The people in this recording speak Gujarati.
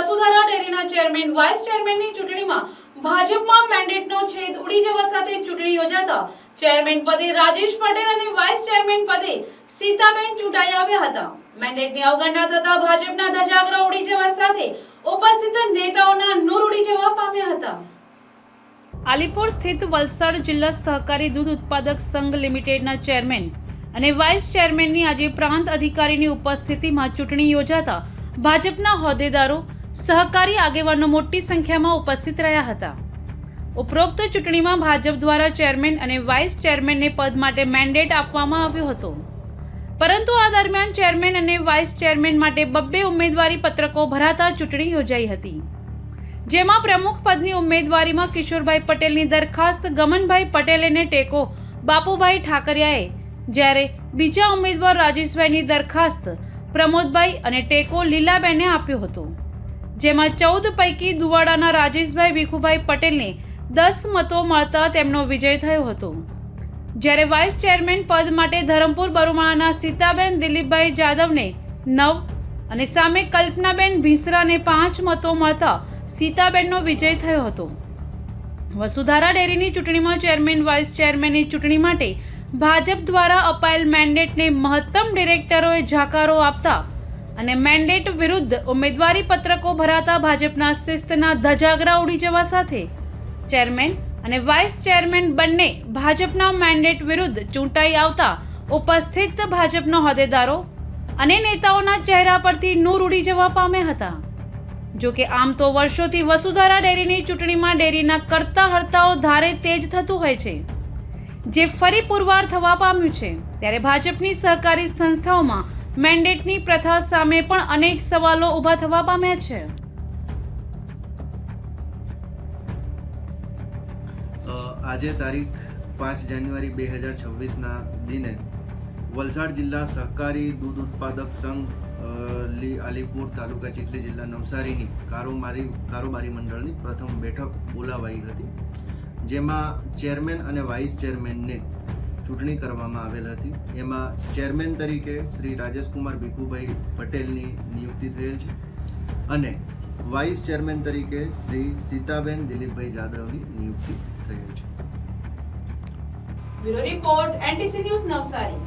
વસુધારા ડેરીના ચેરમેન, વાઇસ ચેરમેનની ચૂંટણીમાં ભાજપમાં મેન્ડેટનો છેદ ઉડી જવા સાથે ચૂંટણી યોજાતા ચેરમેન પદે રાજેશ પટેલ અને વાઇસ ચેરમેન પદે સીતાબેન ચૂંટાઈ આવ્યા હતા. મેન્ડેટની અવગણના થતા ભાજપના ધજાગરા ઉડી જવા સાથે ઉપસ્થિત નેતાઓના નૂર ઉડી જવા પામ્યા હતા. આલીપુર સ્થિત વલસાડ જિલ્લા સહકારી દૂધ ઉત્પાદક સંઘ લિમિટેડના ચેરમેન અને વાઇસ ચેરમેનની આજે પ્રાંત અધિકારીની ઉપસ્થિતિમાં ચૂંટણી યોજાતા ભાજપના હોદ્દેદારો સહકારી આગેવાનો મોટી સંખ્યામાં ઉપસ્થિત રહ્યા હતા. ઉપરોક્ત ચૂંટણીમાં ભાજપ દ્વારા ચેરમેન અને વાઇસ ચેરમેનને પદ માટે મેન્ડેટ આપવામાં આવ્યો હતો. પરંતુ આ દરમિયાન ચેરમેન અને વાઇસ ચેરમેન માટે બબ્બે ઉમેદવારી પત્રકો ભરાતા ચૂંટણી યોજાઈ હતી. જેમાં પ્રમુખ પદની ઉમેદવારીમાં કિશોરભાઈ પટેલની દરખાસ્ત, ગમનભાઈ પટેલેને ટેકો બાપુભાઈ ઠાકરિયાએ, જ્યારે બીજા ઉમેદવાર રાજેશભાઈની દરખાસ્ત પ્રમોદભાઈ અને ટેકો લીલાબેને આપ્યો હતો. જેમાં ચૌદ પૈકી દુવાડાના રાજેશભાઈ ભીખુભાઈ પટેલને દસ મતો મળતા તેમનો વિજય થયો હતો. જ્યારે વાઇસ ચેરમેન પદ માટે ધરમપુર બરુમાળાના સીતાબેન દિલીપભાઈ જાદવને નવ અને સામે કલ્પનાબેન ભીસરાને પાંચ મતો મળતા સીતાબેનનો વિજય થયો હતો. વસુધારા ડેરીની ચૂંટણીમાં ચેરમેન, વાઇસ ચેરમેનની ચૂંટણી માટે ભાજપ દ્વારા અપાયેલ મેન્ડેટને મહત્તમ ડિરેક્ટરોએ જાકારો આપતા અને મેન્ડેટ વિરુદ્ધ ઉમેદવારી પત્રકો ભરાતા ભાજપના શિસ્તના ધજાગરા ઉડી જવા સાથે ચેરમેન અને વાઇસ ચેરમેન બંને ભાજપના મેન્ડેટ વિરુદ્ધ ચૂંટાઈ આવતા ઉપસ્થિત ભાજપના હોદ્દેદારો અને નેતાઓના ચહેરા પરથી નૂર ઉડી જવા પામ્યા હતા. જો કે આમ તો વર્ષોથી વસુધારા ડેરીની ચૂંટણીમાં ડેરીના કરતા હર્તાઓ ધારે તેજ થતું હોય છે. જે ફરી પુરવાર થવા પામ્યું છે, ત્યારે ભાજપની સહકારી સંસ્થાઓમાં મેન્ડેટની પ્રથા સામે પણ અનેક સવાલો ઊભા થવા પામ્યા છે. આજે તારીખ પાંચ જાન્યુઆરી બે હજાર છવ્વીસના દિને વલસાડ જિલ્લા સહકારી દૂધ ઉત્પાદક સંઘ લી, આલીપુર તાલુકા ચીખલી જિલ્લા નવસારીની કારોબારી કારોબારી મંડળની પ્રથમ બેઠક બોલાવાઈ હતી. જેમાં ચેરમેન અને વાઇસ ચેરમેનને ચૂંટણી કરવામાં આવેલ હતી. એમાં ચેરમેન તરીકે શ્રી રાજેશકુમાર ભીખુભાઈ પટેલની નિયુક્તિ થયેલ છે અને વાઇસ ચેરમેન તરીકે શ્રી સીતાબેન દિલીપભાઈ જાદવની નિયુક્તિ થયેલ છે. Bureau report, NTC news Navsari.